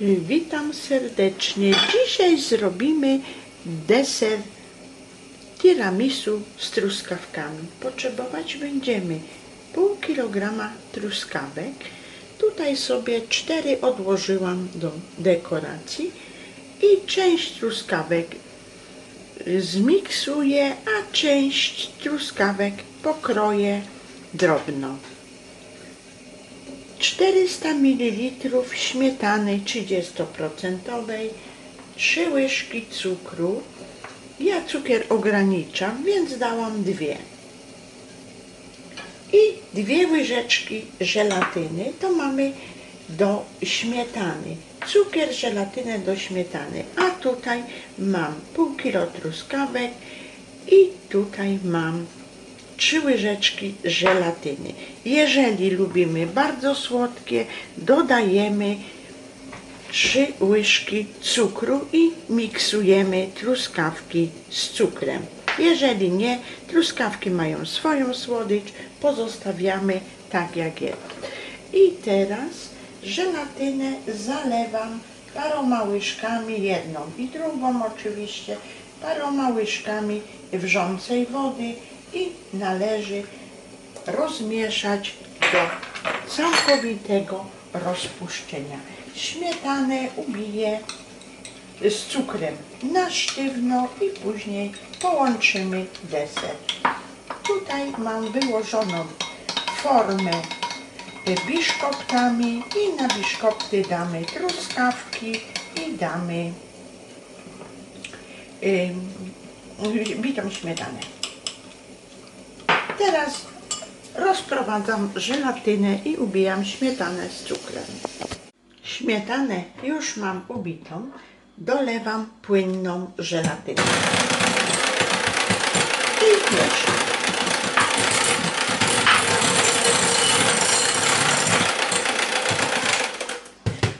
Witam serdecznie. Dzisiaj zrobimy deser tiramisu z truskawkami. Potrzebować będziemy pół kilograma truskawek. Tutaj sobie cztery odłożyłam do dekoracji i część truskawek zmiksuję, a część truskawek pokroję drobno. 400 ml śmietany 30%, 3 łyżki cukru. Ja cukier ograniczam, więc dałam dwie. I dwie łyżeczki żelatyny, to mamy do śmietany. Cukier, żelatynę do śmietany. A tutaj mam pół kilo truskawek i tutaj mam trzy łyżeczki żelatyny. Jeżeli lubimy bardzo słodkie, dodajemy trzy łyżki cukru i miksujemy truskawki z cukrem. Jeżeli nie, truskawki mają swoją słodycz, pozostawiamy tak jak jest. I teraz żelatynę zalewam paroma łyżkami, jedną i drugą oczywiście, paroma łyżkami wrzącej wody i należy rozmieszać do całkowitego rozpuszczenia. Śmietanę ubiję z cukrem na sztywno i później połączymy deser. Tutaj mam wyłożoną formę biszkoptami i na biszkopty damy truskawki i damy bitą śmietanę. Teraz rozprowadzam żelatynę i ubijam śmietanę z cukrem. Śmietanę już mam ubitą, dolewam płynną żelatynę. I mieszam.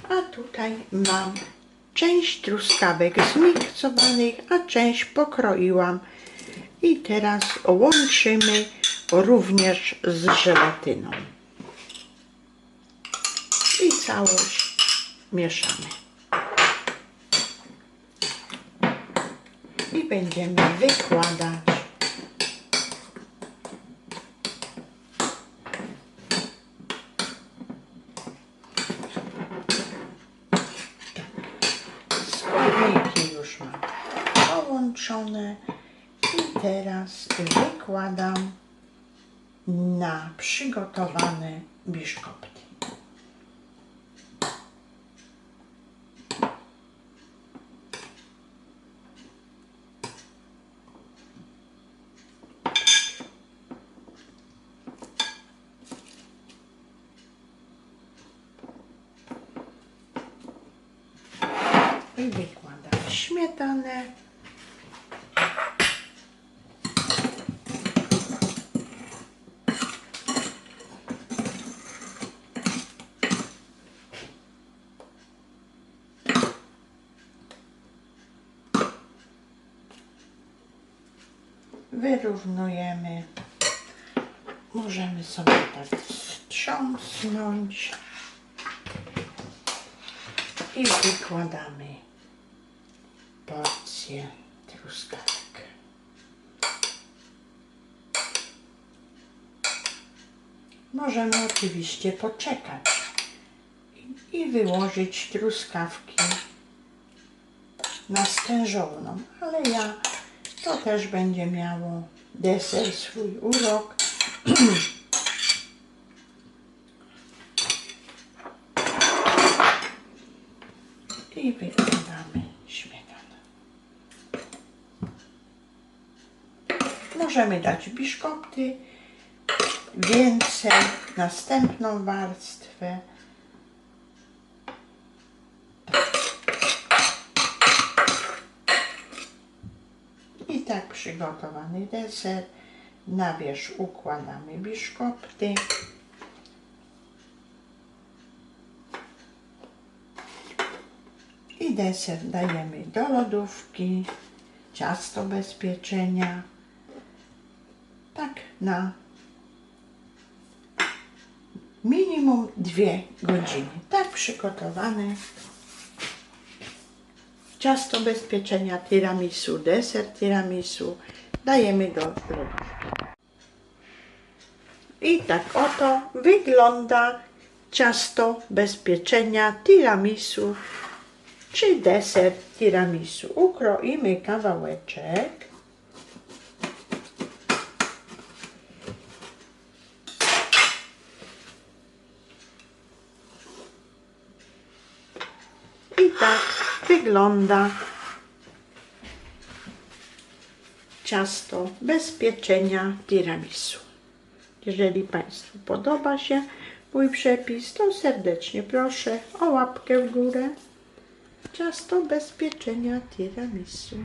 A tutaj mam część truskawek zmiksowanych, a część pokroiłam. I teraz łączymy również z żelatyną. I całość mieszamy. I będziemy wykładać składniki już mam połączone i teraz wykładam na przygotowane biszkopty. I wykładam śmietanę. Wyrównujemy. Możemy sobie tak strząsnąć i wykładamy porcję truskawek. Możemy oczywiście poczekać i wyłożyć truskawki na stężowną, ale ja to też będzie miało deser swój urok. I wykładamy śmietanę. Możemy dać biszkopty, więcej, następną warstwę. I tak przygotowany deser. Na wierzch układamy biszkopty. I deser dajemy do lodówki. Ciasto bez pieczenia. Tak na minimum dwie godziny. Tak przygotowane ciasto bez pieczenia tiramisu, deser tiramisu. Dajemy do lodówki. I tak oto wygląda ciasto bez pieczenia tiramisu czy deser tiramisu. Ukroimy kawałeczek. I tak wygląda ciasto bez pieczenia tiramisu. Jeżeli Państwu podoba się mój przepis, to serdecznie proszę o łapkę w górę. Ciasto bez pieczenia tiramisu.